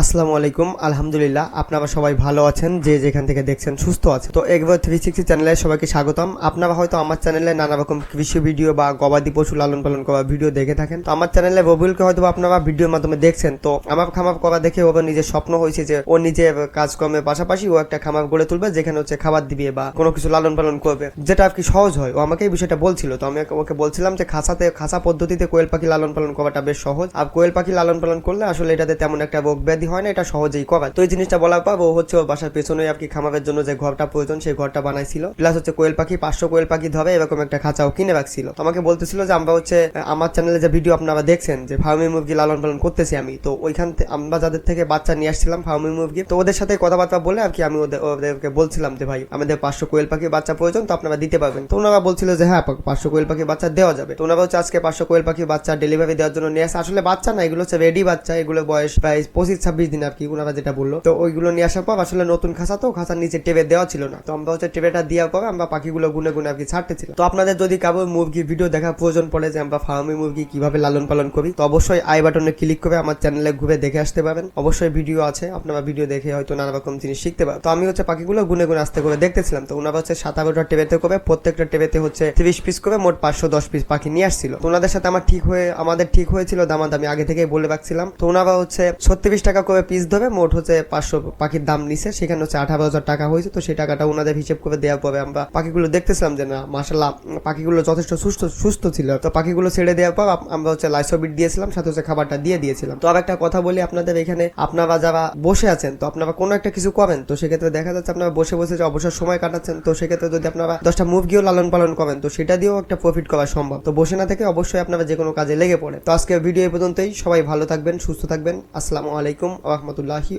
আসসালামু আলাইকুম। আলহামদুলিল্লাহ, আপনারা সবাই ভালো আছেন, যে যেখান থেকে দেখছেন সুস্থ আছে তো একবার থ্রি সিক্সটি চ্যানেলে সবাইকে স্বাগতম। আপনারা হয়তো আমার চ্যানেলে নানা রকম কৃষি ভিডিও বা গবাদি পশু লালন পালন করা ভিডিও দেখে থাকেন। তো আমার চ্যানেলে ববুলকে হয়তো আপনারা ভিডিওর মাধ্যমে দেখছেন। তো আমার খামার করা দেখে ওর নিজের স্বপ্ন হয়েছে যে ও নিজের কাজকর্মের পাশাপাশি ও একটা খামার গড়ে তুলবে, যেখানে হচ্ছে খাবার দিবে বা কোনো কিছু লালন পালন করবে। যেটা আর কি সহজ হয়। ও আমাকে এই বিষয়টা বলছিল। তো আমি ওকে- বলছিলাম যে খাসাতে খাসা পদ্ধতিতে কোয়েল পাখি লালন পালন করাটা বেশ সহজ। আর কোয়েল পাখি লালন পালন করলে আসলে এটাতে তেমন একটা রোগ ব্যাধি হয় না, এটা সহজেই করা। তো এই জিনিসটা বলার পর ও হচ্ছে ওর বাসার পেছনে আর কি খামারের জন্য যে ঘরটা প্রয়োজন, সেই ঘরটা বানাইছিল। প্লাস হচ্ছে কোয়েল পাখি, পাঁচশো কোয়েল পাখি ধরে এরকম একটা খাঁচাও কিনে রাখছিল। আমাকে বলতেছিল যে, আমরা হচ্ছে আমার চ্যানেলে যে ভিডিও আপনারা দেখছেন, যে ফার্মি মুরগি লালন পালন করতেছি আমি। তো ওইখান থেকে আমরা যাদের থেকে বাচ্চা নিয়ে আসছিলাম ফার্মি মুরগি, তো ওদের সাথে কথাবার্তা বলে আর কি আমি ওদের ওদেরকে বলছিলাম যে, ভাই, আমাদের পাঁচশো কোয়েল পাখি বাচ্চা প্রয়োজন, তো আপনারা দিতে পারবেন। তো ওনারা বলছিল যে হ্যাঁ পাঁচশো কোয়েল পাখি বাচ্চা দেওয়া যাবে। তো ওনারা হচ্ছে আজকে পাঁচশো কোয়েল পাখি বাচ্চা ডেলিভারি দেওয়ার জন্য নিয়ে আসে। আসলে বাচ্চা না, এগুলো হচ্ছে রেডি বাচ্চা, এগুলো বয়স প্রায় পঁচিশ ছাব্বিশ দিন আর কি ওনারা যেটা বলল। তো ওইগুলো নিয়ে আসার পর আসলে নতুন খাঁচা তো খাঁচার নিচে টেবে দেওয়া ছিল না। তো আমরা হচ্ছে টেবেটা দেওয়ার পর আমরা পাখিগুলো গুনে গুনে আর কি ছাড়তেছিলাম। তো আপনাদের যদি কারও মুরগি ভিডিও দেখার প্রয়োজন পড়ে যে আমরা ফার্মি মুরগি কীভাবে লালন পালন করি, তো অবশ্যই আই বাটনে ক্লিক করে আমার চ্যানেলে ঘুরে দেখে আসতে পারেন অবশ্যই ভিডিও আছে, আপনারা ভিডিও দেখে হয়তো নানা রকম জিনিস শিখতে পারেন তো আমি হচ্ছে পাখিগুলো গুনে গুনে আসতে করে দেখতেছিলাম। তো ওনারা হচ্ছে সাত আঠারোটা টেবেতে করে, প্রত্যেকটা টেবেতে হচ্ছে তিরিশ পিস করে মোট পাঁচশো দশ পিস পাখি নিয়ে আসছিল। তো ওনাদের সাথে আমার ঠিক হয়ে, আমাদের ঠিক হয়েছিল, দামাদামি আগে থেকেই বলে রাখছিলাম। তো ওনারা হচ্ছে ছত্রিশ টাকা করে পিস ধরে মোট হচ্ছে পাঁচশো পাখির দাম নিছে। সেখানে হচ্ছে আঠারো হাজার টাকা হয়েছে। তো সেই টাকাটা ওনাদের হিসেব করে দেওয়ার পরে আমরা পাখিগুলো দেখতেছিলাম যে না মাসাল্লাহ পাখিগুলো যথেষ্ট সুস্থ সুস্থ ছিল। তো পাখিগুলো ছেড়ে দেওয়ার পর আমরা হচ্ছে লাইসোবিট দিয়েছিলাম, সাথে হচ্ছে খাবারটা দিয়ে দিয়েছিলাম। তো আর একটা কথা বলি আপনাদের এখানে, আপনারা যারা বসে আছেন, তো আপনারা কোনো একটা কিছু করেন, তো সেক্ষেত্রে দেখা যাচ্ছে আপনারা বসে বসে যে অবসর সময় কাটাচ্ছেন, তো সেক্ষেত্রে যদি আপনারা দশটা মুরগিও লালন পালন করেন, তো সেটা দিয়েও একটা প্রফিট করা সম্ভব। তো বসে না থেকে অবশ্যই আপনারা যে কোনো কাজে লেগে পড়ে তো আজকে ভিডিও এই পর্যন্তই। সবাই ভালো থাকবেন, সুস্থ থাকবেন। আসসালামু আলাইকুম। রহমতুল্লাহি